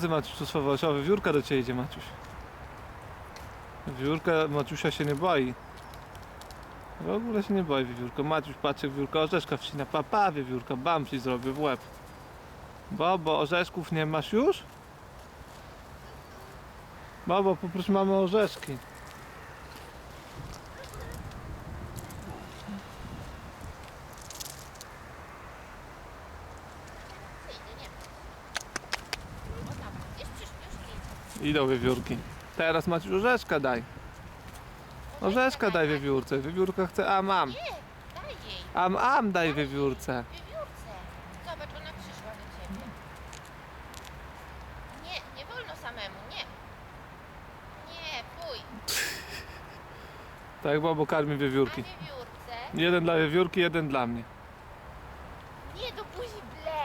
Ty Maciuś tu schowałaś? O, wiewiórka do ciebie idzie Maciuś. Wiewiórka Maciusia się nie boi. W ogóle się nie boi wiewiórka. Maciuś patrzy, wiewiórka orzeszka wcina. Papa wiewiórka, bam ci zrobię w łeb. Bobo, orzeszków nie masz już? Bobo, poproś mamy orzeszki. Idą wiewiórki. Teraz masz orzeszka daj. Orzeszka daj wiewiórce. Wiewiórka chce am am. Daj. Am am daj wiewiórce. Wiewiórce. Zobacz, ona przyszła do ciebie. Nie, nie wolno samemu, nie. Nie. Tak babo karmi A wiewiórki. wiewiórce? Jeden dla wiewiórki, jeden dla mnie. Nie, do buzi ble.